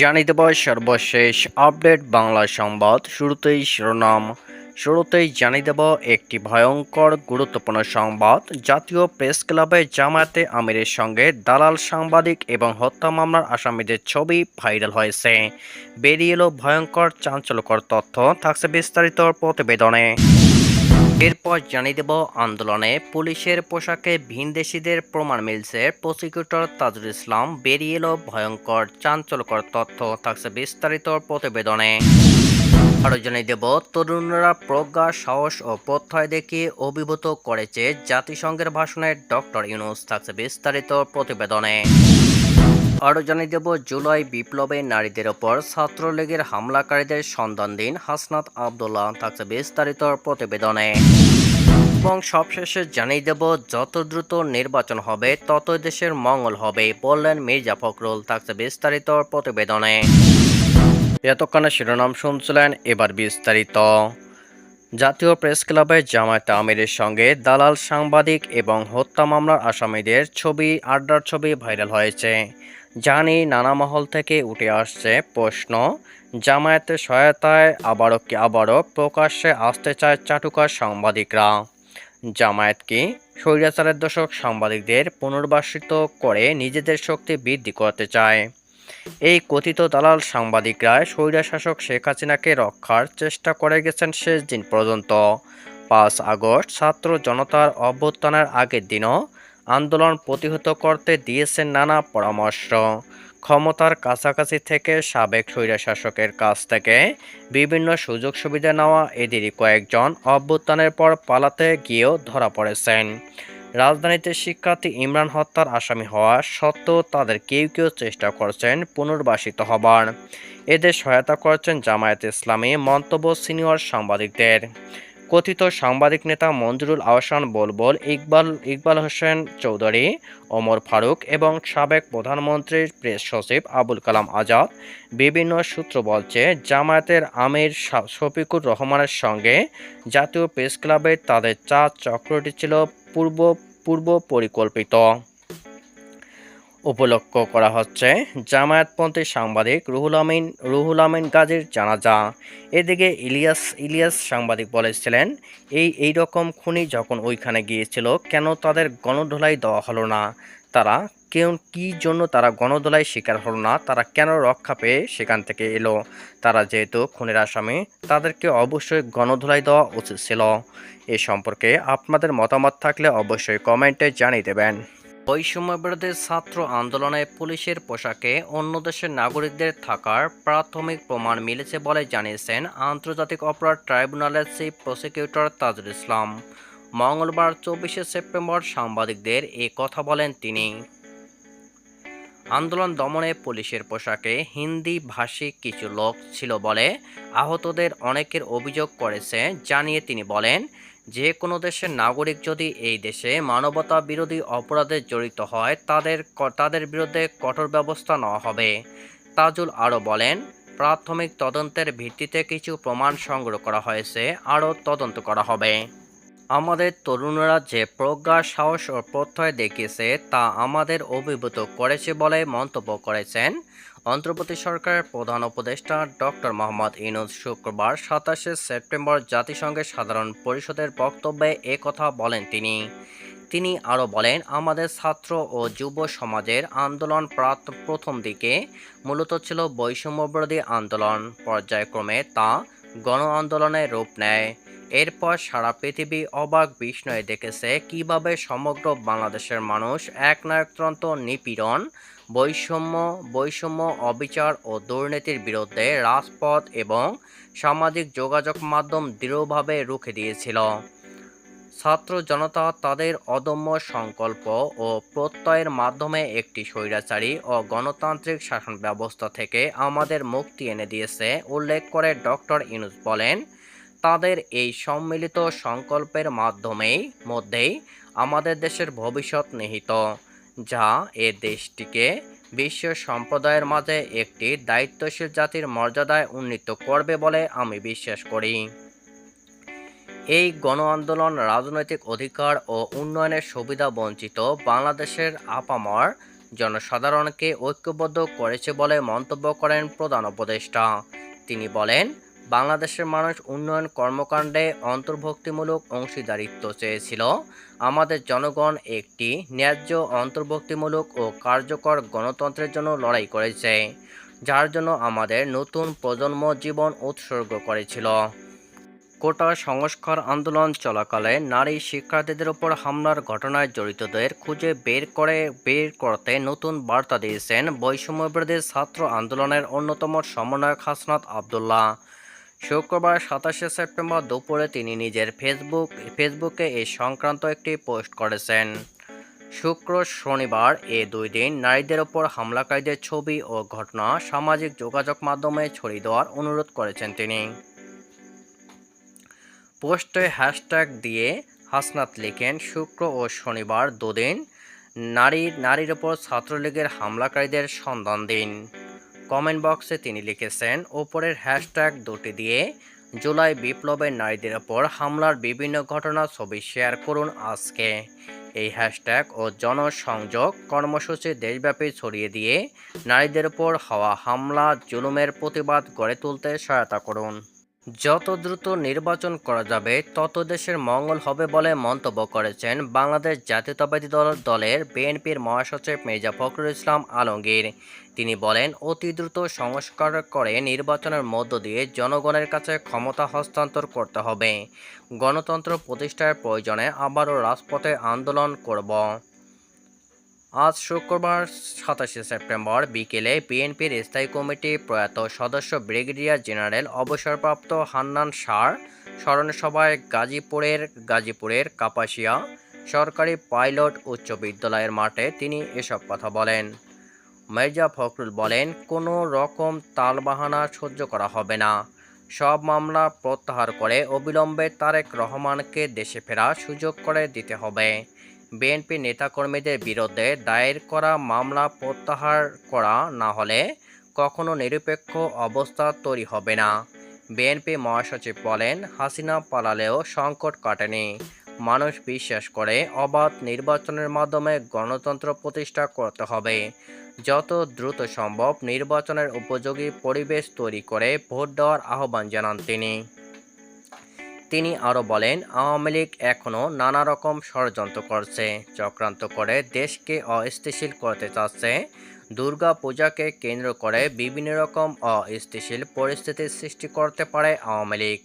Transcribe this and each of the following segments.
জানিয়ে দেব সর্বশেষ আপডেট বাংলা সংবাদ। শুরুতেই শিরোনাম। শুরুতেই জানিয়ে দেব একটি ভয়ঙ্কর, গুরুত্বপূর্ণ সংবাদ। জাতীয় প্রেস ক্লাবে জামায়াতে আমিরের সঙ্গে দালাল সাংবাদিক এবং হত্যা মামলার আসামিদের ছবি ভাইরাল হয়েছে। বেরিয়ে এলো ভয়ঙ্কর, চাঞ্চল্যকর তথ্য। থাকছে বিস্তারিত প্রতিবেদনে। এরপর জানিয়ে দেব আন্দোলনে পুলিশের পোশাকে ভিনদেশিদের প্রমাণ মিলছে। প্রসিকিউটর তাজুল ইসলাম বেরিয়ে এলো ভয়ঙ্কর চাঞ্চল্যকর তথ্য। থাকছে বিস্তারিত প্রতিবেদনে। আরও জানিয়ে দেব, তরুণরা প্রজ্ঞা, সাহস ও প্রত্যয় দেখিয়ে অভিভূত করেছে জাতিসংঘের ভাষণে ডক্টর ইউনুস। থাকছে বিস্তারিত প্রতিবেদনে। আরও জানিয়ে দেব, জুলাই বিপ্লবে নারীদের ওপর ছাত্রলীগের হামলাকারীদের সন্ধান দিন হাসনাত আবদুল্লাহ থাকছে বিস্তারিত প্রতিবেদনে। এবং সবশেষে জানিয়ে দেব, যত দ্রুত নির্বাচন হবে তত দেশের মঙ্গল হবে, বললেন মির্জা ফখরুল থাকছে বিস্তারিত প্রতিবেদনে। এতক্ষণে শিরোনাম শুনছিলেন, এবার বিস্তারিত। জাতীয় প্রেস ক্লাবে জামায়াত আমিরের সঙ্গে দালাল সাংবাদিক এবং হত্যা মামলার আসামিদের ছবি, আড্ডার ছবি ভাইরাল হয়েছে। জানি নানা মহল থেকে উঠে আসছে প্রশ্ন। জামায়াতের সহায়তায় আবারও কি আবারও প্রকাশ্যে আসতে চায় চাটুকার সাংবাদিকরা? জামায়াত কি স্বৈরাচারের দশক সাংবাদিকদের পুনর্বাসিত করে নিজেদের শক্তি বৃদ্ধি করতে চায়? এই কথিত দালাল সাংবাদিকরা স্বৈরাশাসক শেখ হাসিনাকে রক্ষার চেষ্টা করে গেছেন শেষ দিন পর্যন্ত। পাঁচ আগস্ট ছাত্র জনতার অভ্যুত্থানের আগের দিনও আন্দোলন প্রতিহত করতে দিয়েছেন নানা পরামর্শ। ক্ষমতার কাছাকাছি থেকে সাবেক স্বৈরাশাসকের কাছ থেকে বিভিন্ন সুযোগ সুবিধা নেওয়া এদেরই কয়েকজন অভ্যুত্থানের পর পালাতে গিয়েও ধরা পড়েছেন। রাজধানীতে শিক্ষার্থী ইমরান হত্যার আসামি হওয়া সত্ত্বেও তাদের কেউ কেউ চেষ্টা করছেন পুনর্বাসিত হবার। এদের সহায়তা করছেন জামায়াত ইসলামী মন্তব্য সিনিয়র সাংবাদিকদের। কথিত সাংবাদিক নেতা মঞ্জুরুল আহসান বলবল, ইকবাল ইকবাল হোসেন চৌধুরী, ওমর ফারুক এবং সাবেক প্রধানমন্ত্রীর প্রেস সচিব আবুল কালাম আজাদ বিভিন্ন সূত্র বলছে, জামায়াতের আমির শফিকুর রহমানের সঙ্গে জাতীয় প্রেস ক্লাবে তাদের চা চক্রটি ছিল পূর্ব পূর্ব পরিকল্পিত। উপলক্ষ করা হচ্ছে। জামায়াতপন্থী সাংবাদিক রুহুল আমিন রুহুল আমিন গাজীর জানাজা। এদিকে ইলিয়াস ইলিয়াস সাংবাদিক বলেছিলেন, এই এই রকম খুনি যখন ওইখানে গিয়েছিল, কেন তাদের গণধোলাই দেওয়া হলো না? তারা কেউ, কী জন্য তারা গণধোলাই শিকার হলো না? তারা কেন রক্ষা পেয়ে সেখান থেকে এলো? তারা যেহেতু খুনের আসামি তাদেরকে অবশ্যই গণধোলাই দেওয়া উচিত ছিল। এ সম্পর্কে আপনাদের মতামত থাকলে অবশ্যই কমেন্টে জানিয়ে দেবেন। বৈষম্য বিরোধী ছাত্র আন্দোলনে পুলিশের পোশাকে অন্য দেশের নাগরিকদের থাকার প্রাথমিক প্রমাণ মিলেছে বলে জানিয়েছেন আন্তর্জাতিক অপরাধ ট্রাইব্যুনালের চিফ প্রসিকিউটর তাজুল ইসলাম। মঙ্গলবার চব্বিশে সেপ্টেম্বর সাংবাদিকদের এ কথা বলেন তিনি। আন্দোলন দমনে পুলিশের পোশাকে হিন্দি ভাষী কিছু লোক ছিল বলে আহতদের অনেকের অভিযোগ করেছে জানিয়ে তিনি বলেন যে কোনো দেশের নাগরিক যদি এই দেশে মানবতা বিরোধী অপরাধে জড়িত হয়, তাদের তাদের বিরুদ্ধে কঠোর ব্যবস্থা নেওয়া হবে। তাজুল আরও বলেন, প্রাথমিক তদন্তের ভিত্তিতে কিছু প্রমাণ সংগ্রহ করা হয়েছে, আরও তদন্ত করা হবে। আমাদের তরুণরা যে প্রজ্ঞা, সাহস ও প্রত্যয় দেখিয়েছে, তা আমাদের অভিভূত করেছে বলে মন্তব্য করেছেন অন্ধ্রপ্রদেশ সরকারের প্রধান উপদেষ্টা ডক্টর মোহাম্মদ ইনুজ শুক্রবার সাতাশে সেপ্টেম্বর জাতিসংঘের সাধারণ পরিষদের বক্তব্যে কথা বলেন তিনি। তিনি আরও বলেন, আমাদের ছাত্র ও যুব সমাজের আন্দোলন প্রথম দিকে মূলত ছিল বৈষম্যবিরোধী আন্দোলন। পর্যায়ক্রমে তা গণ আন্দোলনের রূপ নেয়। এরপর সারা পৃথিবী অবাক বিস্ময়ে দেখেছে কীভাবে সমগ্র বাংলাদেশের মানুষ একনায়কতন্ত্র নিপীড়ন, বৈষম্য বৈষম্য অবিচার ও দুর্নীতির বিরুদ্ধে রাজপথ এবং সামাজিক যোগাযোগ মাধ্যম দৃঢ়ভাবে রুখে দিয়েছিল। ছাত্র জনতা তাদের অদম্য সংকল্প ও প্রত্যয়ের মাধ্যমে একটি স্বৈরাচারী ও গণতান্ত্রিক শাসন ব্যবস্থা থেকে আমাদের মুক্তি এনে দিয়েছে, উল্লেখ করে ডক্টর ইনুস বলেন। তাদের এই সম্মিলিত সংকল্পের মাধ্যমেই মধ্যেই আমাদের দেশের ভবিষ্যৎ নিহিত, যা এ দেশটিকে বিশ্ব সম্প্রদায়ের মাঝে একটি দায়িত্বশীল জাতির মর্যাদায় উন্নীত করবে বলে আমি বিশ্বাস করি। এই গণ আন্দোলন রাজনৈতিক অধিকার ও উন্নয়নের সুবিধা বঞ্চিত বাংলাদেশের আপামর জনসাধারণকে ঐক্যবদ্ধ করেছে বলে মন্তব্য করেন প্রধান উপদেষ্টা। তিনি বলেন বাংলাদেশের মানুষ উন্নয়ন কর্মকাণ্ডে অন্তর্ভুক্তিমূলক অংশীদারিত্ব চেয়েছিল। আমাদের জনগণ একটি ন্যায্য অন্তর্ভুক্তিমূলক ও কার্যকর গণতন্ত্রের জন্য লড়াই করেছে, যার জন্য আমাদের নতুন প্রজন্ম জীবন উৎসর্গ করেছিল। কোটা সংস্কার আন্দোলন চলাকালে নারী শিক্ষার্থীদের উপর হামলার ঘটনায় জড়িতদের খুঁজে বের করে, বের করতে নতুন বার্তা দিয়েছেন বৈষম্যবিরোধী ছাত্র আন্দোলনের অন্যতম সমন্বয়ক হাসনাত আবদুল্লাহ। শুক্রবার সাতাশে সেপ্টেম্বর দুপুরে তিনি নিজের ফেসবুক ফেসবুকে এই সংক্রান্ত একটি পোস্ট করেছেন। শুক্র শনিবার এ দুই দিন নারীদের ওপর হামলাকারীদের ছবি ও ঘটনা সামাজিক যোগাযোগ মাধ্যমে ছড়িয়ে দেওয়ার অনুরোধ করেছেন তিনি। পোস্টে হ্যাশট্যাগ দিয়ে হাসনাত লিখেন, শুক্র ও শনিবার দুদিন নারী, নারীর ওপর ছাত্রলীগের হামলাকারীদের সন্ধান দিন। কমেন্ট বক্সে তিনি লিখেছেন, ওপরের হ্যাশট্যাগ দুটি দিয়ে জুলাই বিপ্লবের নারীদের ওপর হামলার বিভিন্ন ঘটনা ছবি শেয়ার করুন আজকে। এই হ্যাশট্যাগ ও জনসংযোগ কর্মসূচি দেশব্যাপী ছড়িয়ে দিয়ে নারীদের উপর হওয়া হামলা, জুলুমের প্রতিবাদ গড়ে তুলতে সহায়তা করুন। যত দ্রুত নির্বাচন করা যাবে, তত দেশের মঙ্গল হবে বলে মন্তব্য করেছেন বাংলাদেশ জাতীয়তাবাদী দল, দলের বিএনপির মহাসচিব মির্জা ফখরুল ইসলাম আলমগীর। তিনি বলেন, অতি দ্রুত সংস্কার করে নির্বাচনের মধ্য দিয়ে জনগণের কাছে ক্ষমতা হস্তান্তর করতে হবে। গণতন্ত্র প্রতিষ্ঠার প্রয়োজনে আবারও রাজপথে আন্দোলন করব। আজ শুক্রবার সাতাশে সেপ্টেম্বর বিকেলে বিএনপির স্থায়ী কমিটি প্রয়াত সদস্য ব্রিগেডিয়ার জেনারেল অবসরপ্রাপ্ত হান্নান সার স্মরণসভায় গাজীপুরের গাজীপুরের কাপাসিয়া সরকারি পাইলট উচ্চ বিদ্যালয়ের মাঠে তিনি এসব কথা বলেন। মির্জা ফখরুল বলেন, কোনো রকম তালবাহানা সহ্য করা হবে না। সব মামলা প্রত্যাহার করে অবিলম্বে তারেক রহমানকে দেশে ফেরার সুযোগ করে দিতে হবে। বিএনপি নেতাকর্মীদের বিরুদ্ধে দায়ের করা মামলা প্রত্যাহার করা না হলে কখনো নিরপেক্ষ অবস্থা তৈরি হবে না। বিএনপি মহাসচিব বলেন, হাসিনা পালালেও সংকট কাটেনি। মানুষ বিশ্বাস করে অবাধ নির্বাচনের মাধ্যমে গণতন্ত্র প্রতিষ্ঠা করতে হবে। যত দ্রুত সম্ভব নির্বাচনের উপযোগী পরিবেশ তৈরি করে ভোট দেওয়ার আহ্বান জানান তিনি। তিনি আরও বলেন, আওয়ামী লীগ এখনও নানা রকম ষড়যন্ত্র করছে, চক্রান্ত করে দেশকে অস্থিতিশীল করতে চাচ্ছে, দুর্গা পূজাকে কেন্দ্র করে বিভিন্ন রকম অস্থিতিশীল পরিস্থিতির সৃষ্টি করতে পারে আওয়ামী লীগ।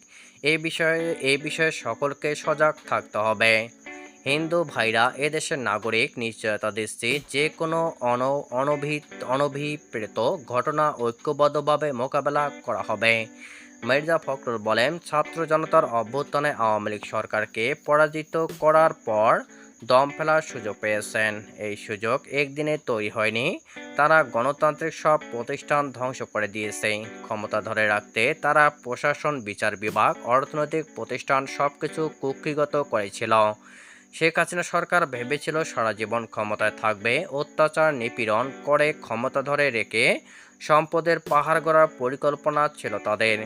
এই বিষয়ে, এ বিষয়ে সকলকে সজাগ থাকতে হবে। হিন্দু ভাইরা, এদেশের নাগরিক, নিশ্চয়তা দিচ্ছি, যে কোনো অন অনভি অনভিপ্রেত ঘটনা ঐক্যবদ্ধভাবে মোকাবেলা করা হবে। মির্জা ফখরুল বলেন, ছাত্র জনতার অভ্যুত্থানে আওয়ামী লীগ সরকারকে পরাজিত করার পর দম ফেলার সুযোগ পেয়েছেন। এই সুযোগ একদিনে তৈরি হয়নি। তারা গণতান্ত্রিক সব প্রতিষ্ঠান ধ্বংস করে দিয়েছে। ক্ষমতা ধরে রাখতে তারা প্রশাসন, বিচার বিভাগ, অর্থনৈতিক প্রতিষ্ঠান সব কিছু কুক্ষিগত করেছিল। শেখ হাসিনা সরকার ভেবেছিল সারা জীবন ক্ষমতায় থাকবে, অত্যাচার, নিপীড়ন করে ক্ষমতা ধরে রেখে সম্পদের পাহাড় গড়ার পরিকল্পনা ছিল তাদের।